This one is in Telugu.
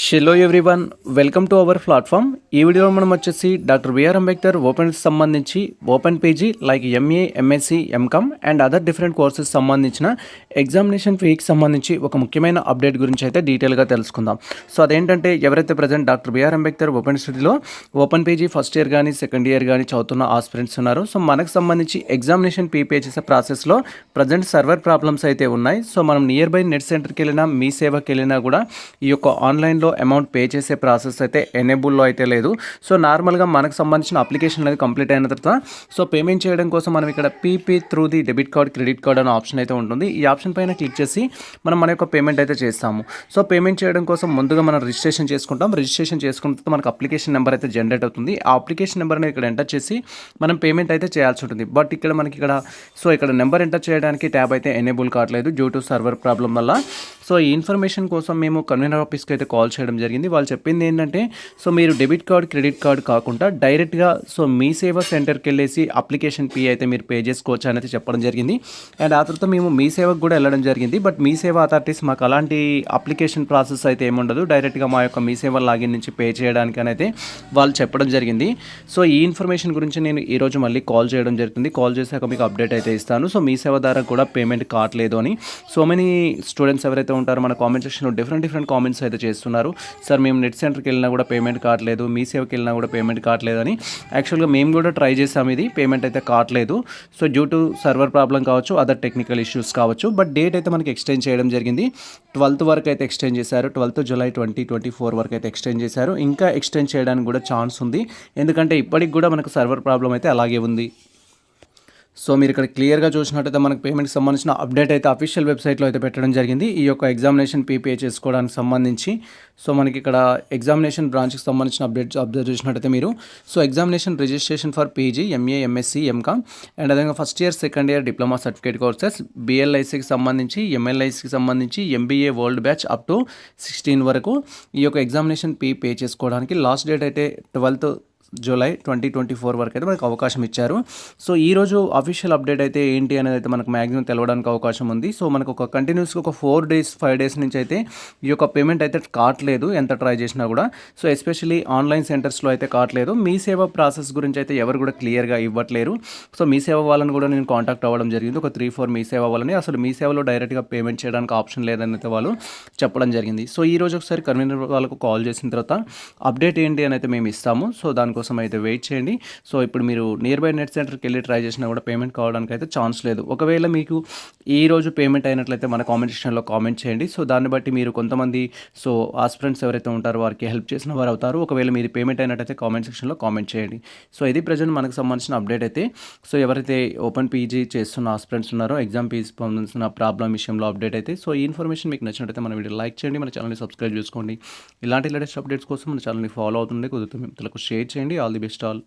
Hello everyone welcome to our platform ఈ వీడియోలో మనం వచ్చేసి డాక్టర్ బిఆర్ అంబేద్కర్ ఓపెన్కి సంబంధించి open PG like MA MSc MCom and other different courses సంబంధించిన ఎగ్జామినేషన్ ఫీకి సంబంధించి ఒక ముఖ్యమైన అప్డేట్ గురించి అయితే డీటెయిల్గా తెలుసుకుందాం. సో అదేంటంటే ఎవరైతే present doctor B R Ambedkar open స్టడీలో ఓపెన్ పేజీ ఫస్ట్ ఇయర్ కానీ సెకండ్ ఇయర్ కానీ చదువుతున్న ఆస్పిరెంట్స్ ఉన్నారు సో మనకు సంబంధించి ఎగ్జామినేషన్ పీ పే చేసే ప్రాసెస్లో ప్రజెంట్ సర్వర్ ప్రాబ్లమ్స్ అయితే ఉన్నాయి. సో మనం నియర్ బై నెట్ సెంటర్కి వెళ్ళినా మీ సేవకి వెళ్ళినా కూడా ఈ యొక్క ఆన్లైన్ ఆన్లైన్లో అమౌంట్ పే చేసే ప్రాసెస్ అయితే ఎనేబుల్లో అయితే లేదు. సో నార్మల్గా మనకు సంబంధించిన అప్లికేషన్ అనేది కంప్లీట్ అయిన తర్వాత సో పేమెంట్ చేయడం కోసం మనం ఇక్కడ P P through the debit card credit card అనే ఆప్షన్ అయితే ఉంటుంది. ఈ ఆప్షన్ పైన క్లిక్ చేసి మనం మన యొక్క పేమెంట్ అయితే చేస్తాము. సో పేమెంట్ చేయడం కోసం ముందుగా మనం రిజిస్ట్రేషన్ చేసుకుంటాం. రిజిస్ట్రేషన్ చేసుకున్న తర్వాత మనకు అప్లికేషన్ నెంబర్ అయితే జనరేట్ అవుతుంది. ఆ అప్లికేషన్ నెంబర్ అనేది ఇక్కడ ఎంటర్ చేసి మనం పేమెంట్ అయితే చేయాల్సి ఉంటుంది. బట్ ఇక్కడ మనకి ఇక్కడ సో ఇక్కడ నెంబర్ ఎంటర్ చేయడానికి ట్యాబ్ అయితే ఎనేబుల్ కావట్లేదు డ్యూ టు సర్వర్ ప్రాబ్లం వల్ల. సో ఈ ఇన్ఫర్మేషన్ కోసం మేము కన్వీనర్ ఆఫీస్కి అయితే కాల్ చేయడం జరిగింది. వాళ్ళు చెప్పింది ఏంటంటే సో మీరు డెబిట్ కార్డ్ క్రెడిట్ కార్డ్ కాకుండా డైరెక్ట్గా సో మీ సేవ సెంటర్కి వెళ్ళేసి అప్లికేషన్ ఫీ అయితే మీరు పే చేసుకోవచ్చు అనేది చెప్పడం జరిగింది. అండ్ ఆ తర్వాత మేము మీ సేవకు కూడా వెళ్ళడం జరిగింది. బట్ మీ సేవ అథారిటీస్ మాకు అలాంటి అప్లికేషన్ ప్రాసెస్ అయితే ఏముండదు డైరెక్ట్గా మా యొక్క మీ సేవ లాగిన్ నుంచి పే చేయడానికి అయితే వాళ్ళు చెప్పడం జరిగింది. సో ఈ ఇన్ఫర్మేషన్ గురించి నేను ఈరోజు మళ్ళీ కాల్ చేయడం జరుగుతుంది. కాల్ చేశాక మీకు అప్డేట్ అయితే ఇస్తాను. సో మీ సేవ ద్వారా కూడా పేమెంట్ కావట్లేదు అని. సో మెనీ స్టూడెంట్స్ ఎవరైతే ఉంటారో. మన కామెంట్ సెక్షన్లో డిఫరెంట్ డిఫరెంట్ కామెంట్స్ అయితే చేస్తున్నారు. సార్ మేము నెట్ సెంటర్కి వెళ్ళినా కూడా పేమెంట్ కావట్లేదు. మీ సేవకి వెళ్ళినా కూడా పేమెంట్ కావట్లేదు అని యాక్చువల్గా మేము కూడా ట్రై చేసాం ఇది. పేమెంట్ అయితే కావట్లేదు. So due to server problem కావచ్చు అదర్ టెక్నికల్ ఇష్యూస్ కావచ్చు. బట్ డేట్ అయితే మనకి ఎక్స్టెండ్ చేయడం జరిగింది. ట్వెల్త్ వరకు అయితే ఎక్స్టెండ్ చేశారు. Twelfth July twenty twenty four వరకు అయితే ఎక్స్టెండ్ చేశారు. ఇంకా ఎక్స్టెండ్ చేయడానికి కూడా ఛాన్స్ ఉంది. ఎందుకంటే ఇప్పటికి కూడా మనకు సర్వర్ ప్రాబ్లం అయితే అలాగే ఉంది. సో మీరు ఇక్కడ క్లియర్గా చూసినట్టయితే మనకు పేమెంట్కి సంబంధించిన అప్డేట్ అయితే అఫీషియల్ వెబ్సైట్లో అయితే పెట్టడం జరిగింది. ఈ యొక్క ఎగ్జామినేషన్ పీపీఏ చేసుకోవడానికి సంబంధించి. సో మనకి ఇక్కడ ఎగ్జామినేషన్ బ్రాంచ్కి సంబంధించిన అప్డేట్ అబ్జర్వ్ చేసినట్టయితే మీరు. So examination registration for PG MA MSc MCom and అదేవిధంగా first year second year diploma certificate courses బిఎల్ఐసికి సంబంధించి ఎంఎల్ఐసికి సంబంధించి MBA world batch up to sixteen వరకు ఈ యొక్క ఎగ్జామినేషన్ పీ పే చేసుకోవడానికి లాస్ట్ డేట్ అయితే twelfth July twenty twenty four వరకు అయితే మనకు అవకాశం ఇచ్చారు. సో ఈ రోజు అఫీషియల్ అప్డేట్ అయితే ఏంటి అనేది అయితే మనకు మ్యాక్సిమం తెలవడానికి అవకాశం ఉంది. సో మనకు ఒక కంటిన్యూస్గా ఒక ఫోర్ డేస్ ఫైవ్ డేస్ నుంచి అయితే ఈ యొక్క పేమెంట్ అయితే కావట్లేదు ఎంత ట్రై చేసినా కూడా. సో ఎస్పెషల్లీ ఆన్లైన్ సెంటర్స్లో అయితే కావట్లేదు. మీ సేవ ప్రాసెస్ గురించి అయితే ఎవరు కూడా క్లియర్గా ఇవ్వట్లేరు. సో మీ సేవ వాళ్ళని కూడా నేను కాంటాక్ట్ అవ్వడం జరిగింది. ఒక త్రీ ఫోర్ మీ సేవ వాళ్ళని అసలు మీ సేవలో డైరెక్ట్గా పేమెంట్ చేయడానికి ఆప్షన్ లేదని అయితే వాళ్ళు చెప్పడం జరిగింది. సో ఈ రోజు ఒకసారి కన్వీనర్ వాళ్ళకు కాల్ చేసిన తర్వాత అప్డేట్ ఏంటి అని అయితే మేము ఇస్తాము. సో దానికోసం కోసం అయితే వెయిట్ చేయండి. సో ఇప్పుడు మీరు నియర్ బై నెట్ సెంటర్కి వెళ్ళి ట్రై చేసినా కూడా పేమెంట్ కావడానికి అయితే ఛాన్స్ లేదు. ఒకవేళ మీకు ఈ రోజు పేమెంట్ అయినట్లయితే మన కామెంట్ సెక్షన్లో కామెంట్ చేయండి. సో దాన్ని బట్టి మీరు కొంతమంది సో ఆస్పిరెంట్స్ ఎవరైతే ఉంటారో వారికి హెల్ప్ చేసిన వారు అవుతారు. ఒకవేళ మీరు పేమెంట్ అయినట్టయితే కామెంట్ సెక్షన్లో కామెంట్ చేయండి. సో ఇది ప్రజెంట్ మనకు సంబంధించిన అప్డేట్ అయితే. సో ఎవరైతే ఓపెన్ పీజీ చేస్తున్న ఆస్పిరెంట్స్ ఉన్నారో ఎగ్జామ్ పీజీ సంబంధించిన ప్రాబ్లం విషయంలో అప్డేట్ అయితే. సో ఈ ఇన్ఫర్మేషన్ మీకు నచ్చినట్టయితే మన వీడియో లైక్ చేయండి. మన ఛానల్ని సబ్స్క్రైబ్ చేసుకోండి. ఇలాంటి లేటెస్ట్ అప్డేట్స్ కోసం మన ఛానల్ని ఫాలో అవుతుండే కుదురుతుంది. మిత్రులకు షేర్ చేయండి. all the best all